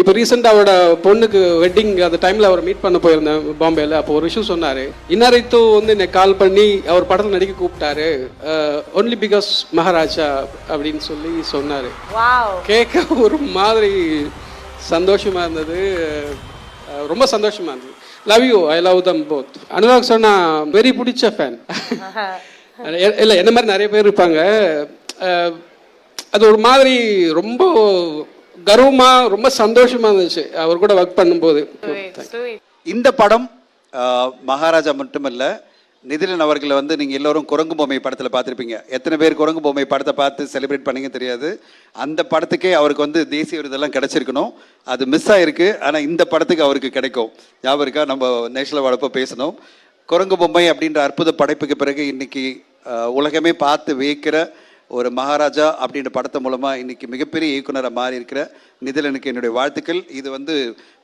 இப்போ ரீசெண்டாக அவரோட பொண்ணுக்கு வெட்டிங் அந்த டைமில் அவர் மீட் பண்ண போயிருந்தேன் பாம்பேல. அப்போ ஒரு விஷயம் சொன்னார். இன்னாரைத்தோ வந்து என்னை கால் பண்ணி அவர் படத்தில் நடிக்க கூப்பிட்டாரு. ஒன்லி பிகாஸ் மகாராஜா அப்படின்னு சொல்லி சொன்னார். கேட்க ஒரு மாதிரி சந்தோஷமா இருந்தது. ரொம்ப சந்தோஷமா இருந்தது. Love you I love them both Anurag சொன்னா வெரி பிடிச்ச ஃபேன் இல்லை என்ன மாதிரி நிறைய பேர் இருப்பாங்க. அது ஒரு மாதிரி ரொம்ப கர்வமா ரொம்ப சந்தோஷமா இருந்துச்சு. அவர் கூட ஒர்க் பண்ணும்போது. இந்த படம் மகாராஜா மட்டுமல்ல நிதிலன் அவர்களை வந்து நீங்க எல்லாரும் குரங்கு பொம்மை படத்துல பார்த்திருப்பீங்க. எத்தனை பேர் குரங்கு பொம்மை படத்தை பார்த்து செலிப்ரேட் பண்ணீங்க தெரியாது. அந்த படத்துக்கே அவருக்கு வந்து தேசிய விருதெல்லாம் கிடைச்சிருக்கணும். அது மிஸ் ஆயிருக்கு. ஆனா இந்த படத்துக்கு அவருக்கு கிடைக்கும். ஞாபகம் இருக்கா? நம்ம நேஷனல் அவார்டப்போ பேசணும் குரங்கு பொம்மை அப்படின்ற அற்புத படைப்புக்கு பிறகு இன்னைக்கு ஆஹ், உலகமே பார்த்து வியக்கிற ஒரு மகாராஜா அப்படின்ற படத்தை மூலமாக இன்னைக்கு மிகப்பெரிய இயக்குனராக மாறி இருக்கிற நிதிலனுக்கு என்னுடைய வாழ்த்துக்கள். இது வந்து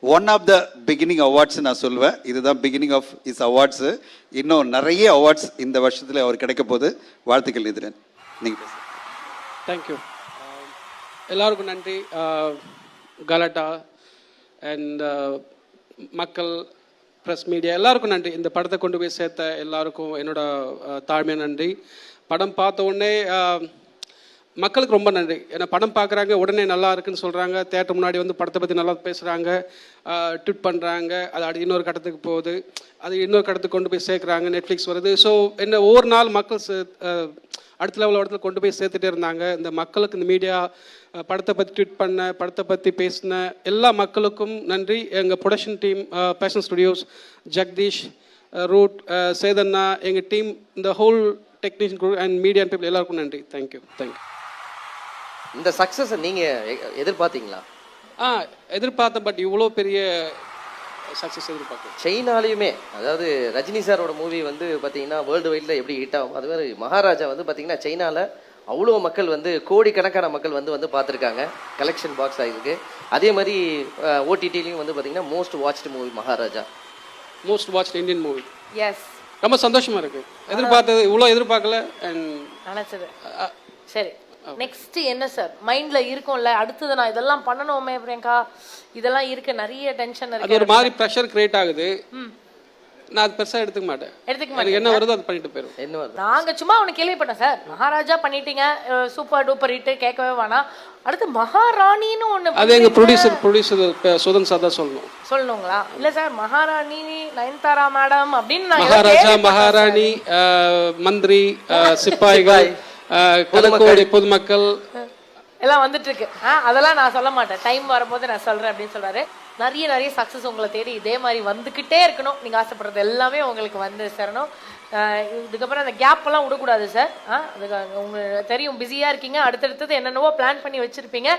one of the beginning awards நான் சொல்லுவேன் இதுதான் பிகினிங் ஆஃப் இஸ் அவார்ட்ஸு இன்னும் நிறைய அவார்ட்ஸ் இந்த வருஷத்தில் அவர் கிடைக்க போது வாழ்த்துக்கள் நிதிலன். நீங்கள் தேங்க்யூ um, எல்லாருக்கும் நன்றி. Uh, கலாட்டா அண்ட் uh, மக்கள் ப்ரெஸ் மீடியா எல்லாருக்கும் நன்றி. இந்த படத்தை கொண்டு போய் சேர்த்த எல்லாருக்கும் என்னோட uh, தாழ்மையாக நன்றி. படம் பார்த்த உடனே மக்களுக்கு ரொம்ப நன்றி. ஏன்னா படம் பார்க்குறாங்க உடனே நல்லா இருக்குன்னு சொல்கிறாங்க தேட்டர் முன்னாடி வந்து படத்தை பற்றி நல்லா பேசுகிறாங்க ட்விட் பண்ணுறாங்க அது அடுத்து இன்னொரு கட்டத்துக்கு போகுது அது இன்னொரு கட்டத்துக்கு கொண்டு போய் சேர்க்குறாங்க நெட்ஃப்ளிக்ஸ் வருது. ஸோ என்ன ஒவ்வொரு நாள் மக்கள் சே- அடுத்த லெவல் இடத்துல கொண்டு போய் சேர்த்துட்டே இருந்தாங்க. இந்த மக்களுக்கு இந்த மீடியா படத்தை பற்றி ட்வீட் பண்ண படத்தை பற்றி பேசின எல்லா மக்களுக்கும் நன்றி. எங்கள் production team Passion Studios Jagadish root சேதண்ணா எங்கள் டீம் இந்த whole technician group and media people எல்லாருக்கும் நன்றி. தேங்க்யூ தேங்க்யூ இந்த சக்ஸஸை நீங்கள் எதிர்பார்த்தீங்களா? ஆ எதிர்பார்த்தேன் பட் இவ்வளோ பெரிய சக்ஸஸ் எதிர்பார்க்கல. சைனாலையுமே அதாவது ரஜினி சாரோட மூவி வந்து பார்த்தீங்கன்னா வேர்ல்டு வைடில் எப்படி ஹிட் ஆகும் அது மாதிரி மகாராஜா வந்து பார்த்தீங்கன்னா சைனாவில் அவ்வளோ மக்கள் வந்து கோடிக்கணக்கான மக்கள் வந்து வந்து பார்த்துருக்காங்க. கலெக்ஷன் பாக்ஸ் ஆகிருக்கு அதே மாதிரி ஓடிடிலையும் வந்து பார்த்தீங்கன்னா most watched movie Maharaja. Most watch Indian movie yes ரொம்ப சந்தோஷமா இருக்கு. எதிர்பார்த்தது இவ்வளோ எதிர்பார்க்கல அண்ட் நினைச்சது. சரி. நெக்ஸ்ட் என்ன சார் மைண்ட்ல இருக்கும்ல அடுத்தது நான் இதெல்லாம் பண்ணணுமே பிரியங்கா. இதெல்லாம் இருக்கு நிறைய டென்ஷன் அது இருக்கு ஒரு மாதிரி ப்ரெஷர் கிரியேட் ஆகுது. நான் அது பெருசாக எடுத்துக்க மாட்டேன். எடுத்துக்க எனக்கு என்ன வருதோ அது பண்ணிட்டு போயிடும் என்ன வருது? நாங்க சும்மா அவனை கேள்விப்பட்டேன் சார். மகாராஜா பண்ணிட்டீங்க சூப்பர் டூப்பர் ஹிட் கேட்கவே வேணாம். அடுத்து மகாராணின்னு ஒண்ணு அது எங்க பண்றீங்க. ப்ரொடியூசர் ப்ரொடியூசர் சுதன் சார் தான் சொல்லணும். சொல்லணுங்களா? இல்ல சார் மகாராணி நயன்தாரா மேடம் அப்படின்னு நான் ஏதோ மகாராஜா கேள்விப்பட்டேன் மகாராணி அஹ், மந்திரி அஹ், சிப்பாய்கள் அஹ், பொதுமக்கள். எல்லாம் வந்துட்டு இருக்கு. ஆ அதெல்லாம் நான் சொல்ல மாட்டேன். டைம் வரும்போது நான் சொல்றேன் அப்படின்னு சொல்றாரு. நிறைய நிறைய சக்ஸஸ் உங்களை தேடி இதே மாதிரி வந்துக்கிட்டே இருக்கணும். நீங்க ஆசைப்படுறது எல்லாமே உங்களுக்கு வந்து சேரணும். இதுக்கப்புறம் அந்த கேப் எல்லாம் விடக்கூடாது சார் ஆ அதுக்கு உங்களுக்கு தெரியும் பிஸியா இருக்கீங்க. அடுத்தடுத்தது என்னென்னவோ பிளான் பண்ணி வச்சிருப்பீங்க.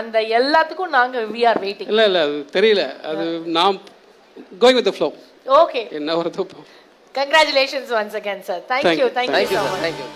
அந்த எல்லாத்துக்கும் நாங்க வி ஆர் வெயிட்டிங் இல்ல இல்ல அது தெரியல. அது நான் கோயிங் வித் ஃப்ளோ ஓகே என்ன வருதோ போ congratulations once again sir thank you thank you thank you